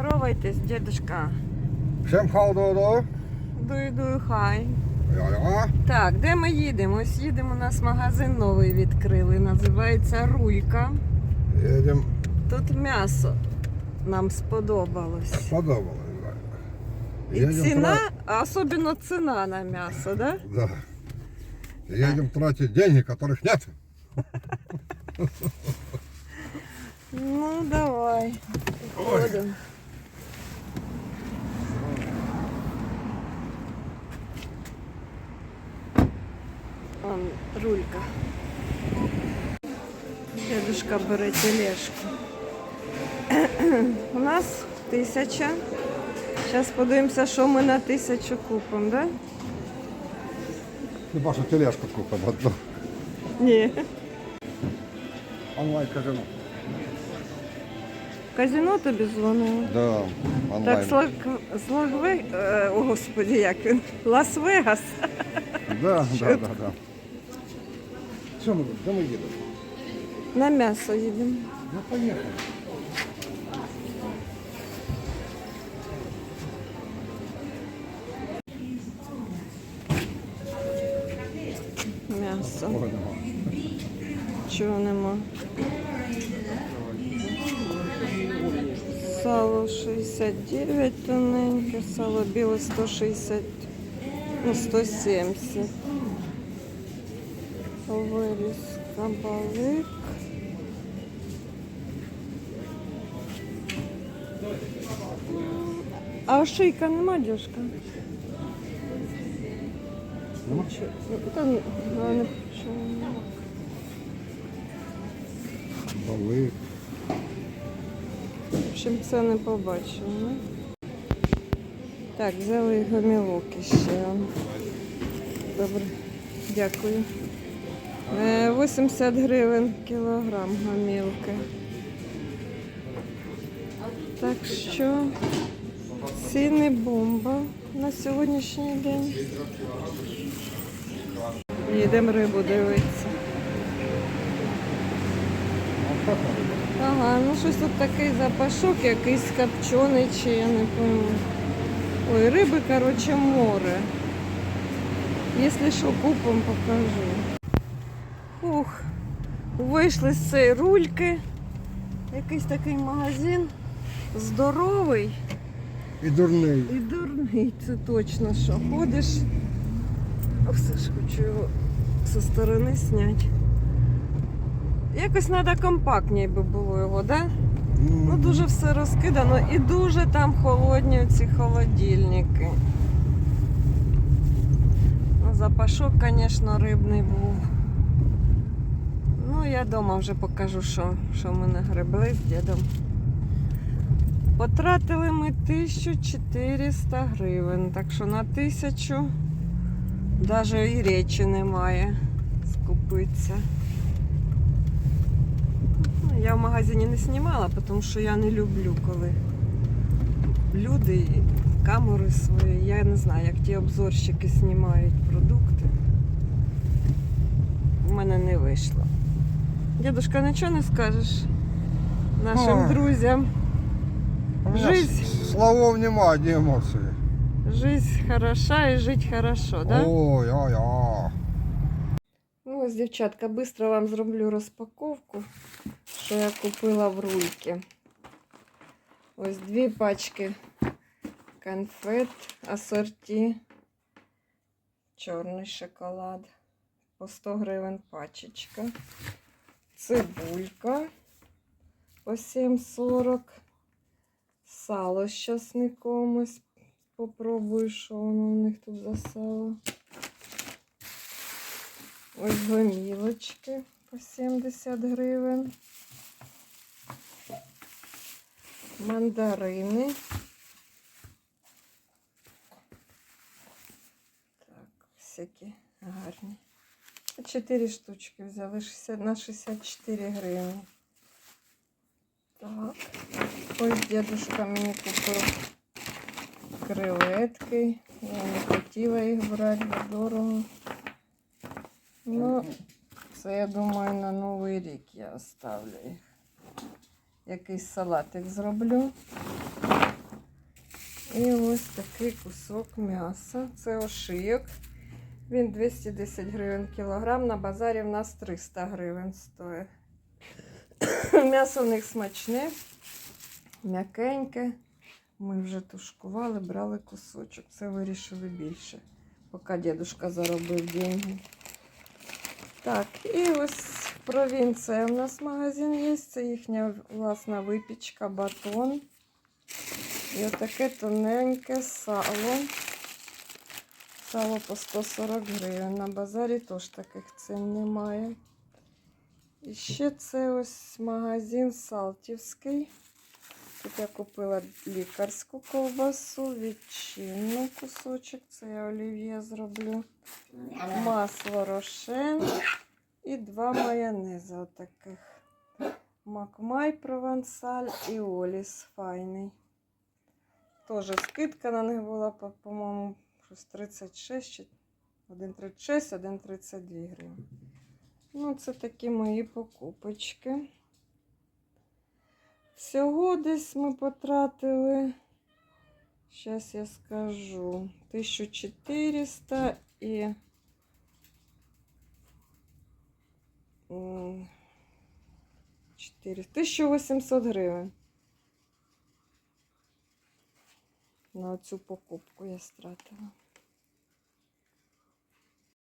Здоровайтесь, дедушка. Всем халдо Дуй, дуй, хай. Я-я. Так, де ми їдемо? Ось їдемо, у нас магазин новий відкрили. Називається Рулька. Едем. Тут м'ясо нам сподобалось. Подобалось. да. І Едем ціна, тра- а особливо ціна на м'ясо, да? Да. Едем тратить деньги, которых нет. Ну, давай. Ходимо. Вон рулька. Дедушка бере тележку. У нас тисяча. Зараз подивимося, що ми на тисячу купимо, да? Хіба що тележку купим одну. Ні. Онлайн казино. Казино тобі дзвонило? Да, онлайн. Так, з, Лак... з Лагве... е, О, господи, як він? Лас-Вегас. Да, да, да, да. Що ми, де ми їдемо? На м'ясо їдемо. Ну, поїхали. М'ясо. Ой, нема. Чого нема? Сало 69 тоненьке, сало біле 160, ну 170. Вирізка балик. А шийка нема, дівчинка? Нема? Ну, Та вона не нема. В общем, це не побачив. Ну. Так, взяли гомілок ще. Добре, дякую. Е, 80 гривень кілограм гомілки. Так що ціни бомба на сьогоднішній день. Їдемо рибу дивитися. Ага, ну щось тут такий запашок, якийсь копчений чи я не пойму. Ой, риби, короче, море. Якщо що, купом покажу. Ух, вийшли з цієї рульки. Якийсь такий магазин здоровий І дурний. і дурний. Це точно що. Ходиш. Все ж хочу його зі сторони зняти. Якось треба компактніше би було його, так? Да? Ну, дуже все розкидано і дуже там холодні ці холодильники. Ну, запашок, звісно, рибний був. Я вдома вже покажу, що, що ми нагребли з дідом. Потратили ми 1400 гривень, так що на тисячу навіть і речі немає скупитися. Ну, Я в магазині не знімала, тому що я не люблю, коли люди камери свої. Я не знаю, як ті обзорщики знімають продукти. У мене не вийшло. Дідушка, нічого не скажеш нашим Ой. друзям. У Жизнь. с- Слов нема, одні емоції. Жизнь хороша і жить хорошо, да? Ой, ой, ой. Ну, ось, дівчатка, швидко вам зроблю розпаковку, що я купила в рульки. Ось дві пачки конфет асорті. Чорний шоколад. По 100 гривень пачечка. Цибулька по 7,40. Сало з часником. Ось попробую, що воно у них тут за сало. Ось гомілочки по 70 гривень. Мандарини. Так, всякі гарні. Чотири штучки взяли 60, на 64 гривні. Так. Ось дедушка мені купив креветки. Я не хотіла їх брати, дорого. Ну, це я думаю на Новий рік я оставлю їх. Якийсь салатик зроблю. І ось такий кусок м'яса. Це ошийок. Він 210 гривень кілограм. На базарі в нас 300 гривень стоїть. М'ясо в них смачне, м'якеньке. Ми вже тушкували, брали кусочок. Це вирішили більше, поки дідушка заробив деньги. Так, і ось провінція у нас магазин є. Це їхня власна випічка, батон. І отаке тоненьке сало. Сало по 140 гривень. На базарі теж таких цін немає. І ще це ось магазин Салтівський. Тут я купила лікарську ковбасу, відчинну кусочок. Це я олів'є зроблю. Масло рошен і два майонези отаких. Макмай провансаль і Оліс файний. Тоже скидка на них була, по- по-моєму, щось 36, чи 1,36, 1,32 гривень. Ну, це такі мої покупочки. Всього десь ми потратили, зараз я скажу, 1400 і м, 4, 1800 гривень. На цю покупку я стратила.